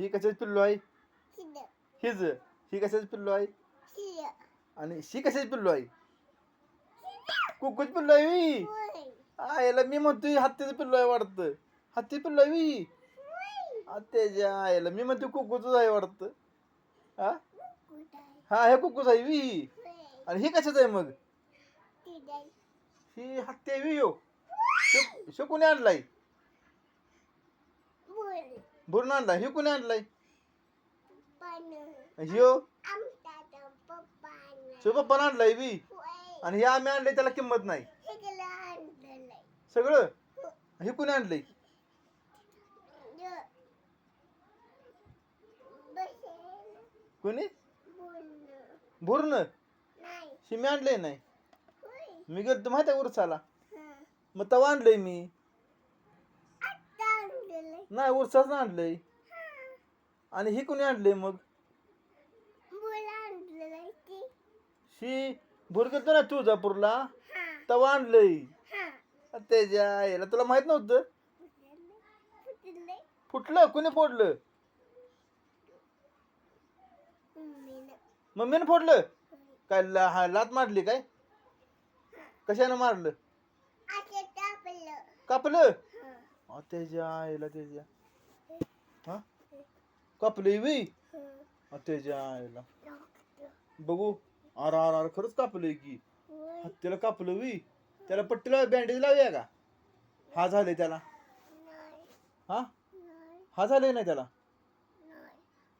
ही कशाच पिल्लू आहे? हिज. ही कशाच पिल्लू आहे? आणि शी कशाच पिल्लू आहे? कुकूच पिल्लू आहे वी आयला मी म्हणतोय हत्तीचं पिल्लू आहे वाटतं. हत्ती पिल्लू आहे वी त्याच्या आयला मी म्हणतो कुकूच आहे वाटतं. हा हा हे कुकूच आहे वी आणि ही कशाच आहे मग? ही हत्ती आहे वी हो शो- कोणी आणलाय? भरून आणलाय? हे कोणी आणलाय? पण ह्यो आमचा पप्पाने. आणलाय होय. आणि हे आम्ही आणले त्याला किंमत नाही. हे सगळं? हे. कोणी आणलंय? कोणी? बोलणं. भरून नाही. ही मी आणलंय नाही? मी गेलो माहिती आहे उरसाला? हा. मग तवा आणलंय मी. नाही उरसाच आणलंय. आणि ही कोणी आणलंय मग? ही भूर गेलतो ना तुळजापूरला? हा. तवा आणलंय. हा. त्याच्या याला तुला माहीत नव्हतं? फुटले फुटलं? कोणी फोडलं? मम्मीनं. फोडलं? काय ला हा लात मारली काय? कशानं मारलं? कापलं? अ, त्याच्या आईला त्याच्या हा? कापलं वी हा त्याच्या आईला. बघू अर अर अर खरंच कापलंय की. हत्तीला कापलं वी त्याला पट्टीला बँडेज लावूया का? हा झाले त्याला. हा? हा झाले नाही त्याला?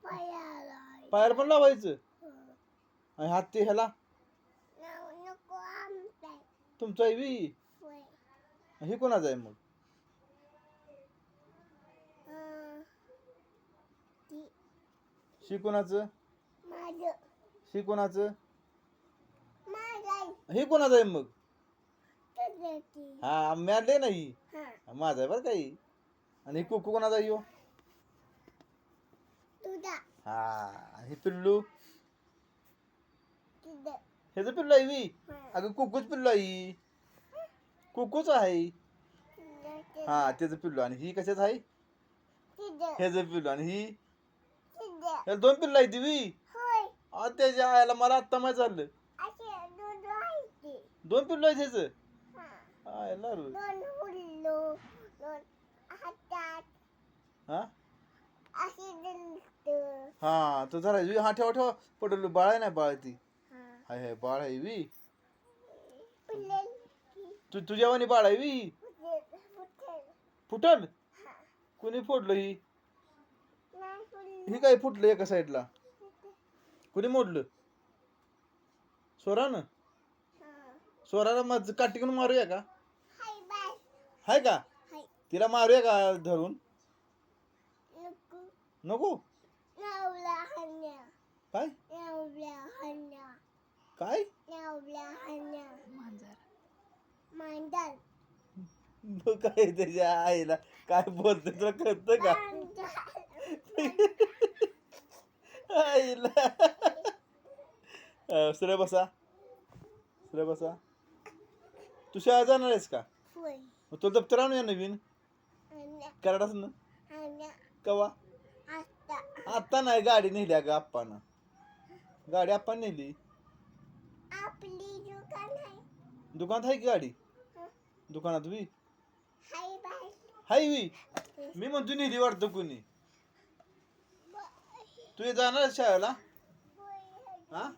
पायाला. पायाला पण लावायचं? हो. आणि हात ते ह्याला? तुमचं आहे वी होय. हे कोणाचं आहे मग अं, ती शी कोणाचं माझं. शी कोणाचं माझं. हे कोणाचं आहे मग? हा मॅडले नाही हा. माझा आहे बरं काही आणि हे कुकू कोणाचा आहे ह्यो? तुझा. हा आणि हे पिल्लू. तुझं. ह्याचं पिल्लू आहे हा. अगं कुकूच पिल्लू आहे कुकूच आहे हा त्याचं पिल्लू. आणि ही कशाच आहे? तुझं. ह्याचं पिल्लू. आणि ही ह्याला दोन पिल्लू आहे ती वी होय. आ, त्याच्या आयला मला आत्ता माहीत झालं. दोन ते. पिल्लू आहे ह्याचं हा. आयला रे. हा? हा तो झाला वी हा ठेवा ठेवा. पडलो बाळ आहे नाही बाळ ती. हा. हाय हाय बाळ आहे वी तू तुझ्यावानी बाळ आहे वी फुटेल कुणी फोडलं ही? ही काय फुटलं एका साईडला कुणी मोडलं? स्वरानं? स्वराला काठी घेऊन मारूया का? हाय का? तिला मारूया का धरून? नको? काय? काय? काय त्याच्या आईला? काय बोलते तुला कळतं का? आईला सरळ बसा सरळ बसा तू शाळा जाणार आहेस का मग तुला दप्तर आणूया नवीन हन्या कराडाच ना कवा आता नाही गाडी नेली का आप्पानं गाडी आप्पा नेली दुकानात आहे की गाडी. दुकानात वी हाय वी मी म्हणतो नेली वाटतं कुणी तू जाणार शाळेला? होय हा?